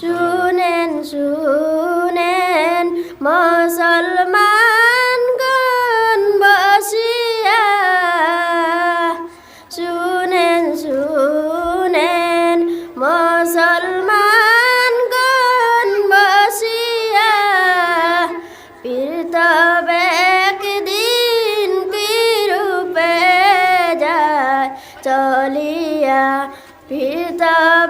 শুনেন শুনেন, মুসলমান গণ বসিয়া। শুনেন শুনেন, মুসলমান গণ বসিয়া। পীরতবে একদিন কি রূপে যায়, চলিয়া পীরতবে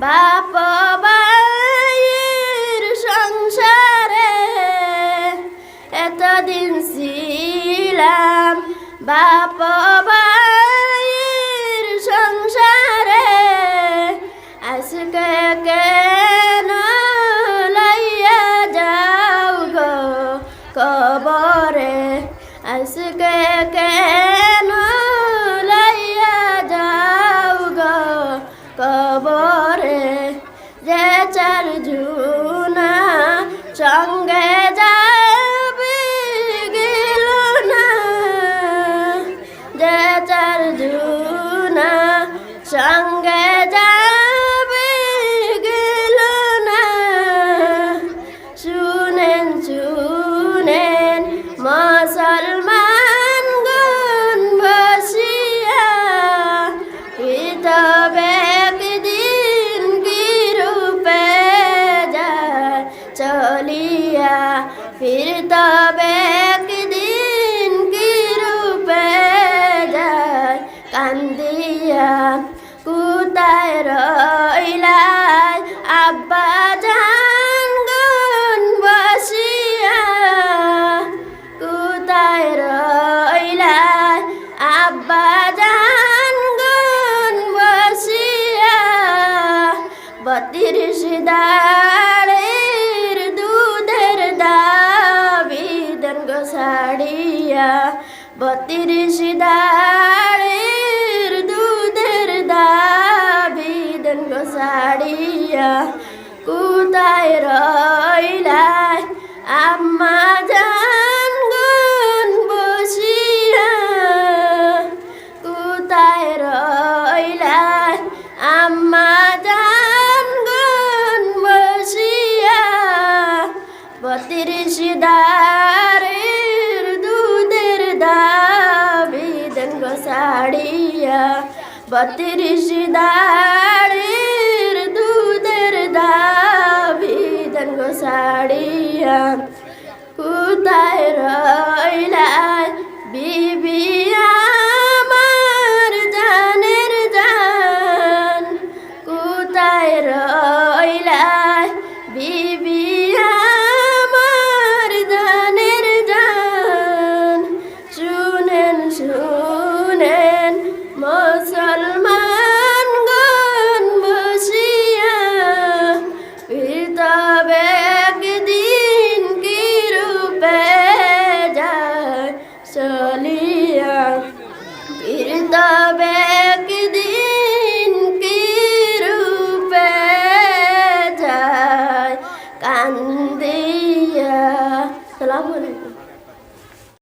বাপ ভাইয়ের সংসারে এতদিন ছিলাম। বাপ ভাইয়ের সংসারে আজকে কেন লাইয়া যাও গো কবরে? আজকে কেন যে চার জুনা সঙ্গে যাবে গেল না যে চার জুনা সঙ্গে ফির তবে একদিন কি রূপে যায় কান্দিয়া কোথায় রইলাই আব্বা জান গুণ বসিয়া কোথায় রইলাই আব্বা জান গুণ বসিয়া বত্রিশ দাঁড়ের বত্রিশ দাঁড়ের দুধের দাবিদন গো সাড়িয়া কোথায় রইলাই আম্মা জান গুণ বসিয়া কোথায় রইলাই আম্মা জান গুণ বসিয়া বত্রিশ দারের বত্রিশ দাড়ির দুধের দাবিদেন গো সাড়িয়া কোথায় রইলাই চলিয়া তবে একদিন কি রূপে যায় কান্দিয়া। সালাম আলাইকুম।